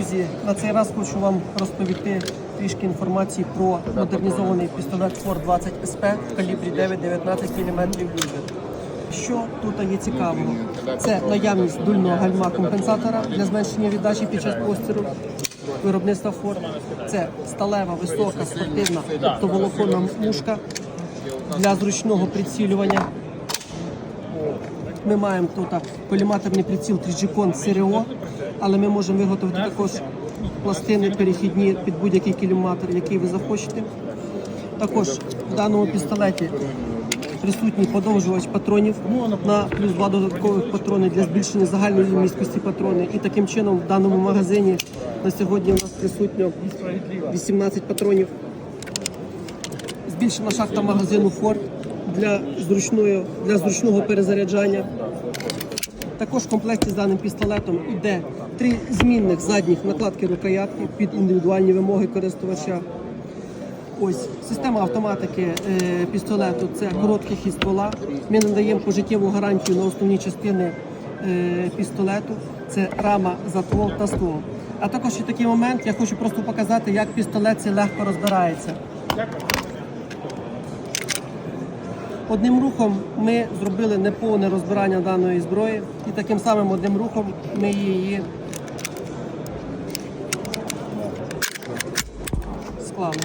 Друзі, на цей раз хочу вам розповісти трішки інформації про модернізований пістолет Ford 20 SP в калібрі 9-19 мм Люгер. Що тут є цікавого? Це наявність дульного гальма компенсатора для зменшення віддачі під час пострілу виробництва Ford. Це сталева, висока, спортивна оптоволоконна мушка для зручного прицілювання. Ми маємо тут коліматорний приціл Trigicon Stereo, але ми можемо виготовити також пластини перехідні під будь-який кіліматор, який ви захочете. Також в даному пістолеті присутній подовжувач патронів на плюс два додаткових патрони для збільшення загальної місткості патрони. І таким чином в даному магазині на сьогодні у нас присутньо 18 патронів. Збільшена шахта магазину Ford для зручної для зручного перезаряджання. Також в комплекті з даним пістолетом йде три змінних задніх накладки рукоятки під індивідуальні вимоги користувача. Ось система автоматики е, пістолету це короткий хід ствола. Ми надаємо пожиттєву гарантію на основні частини е, пістолету. Це рама, затвор та ствол. А також ще такий момент, я хочу просто показати, як пістолет цей легко розбирається. Одним рухом ми зробили неповне розбирання даної зброї і таким самим одним рухом ми її склали.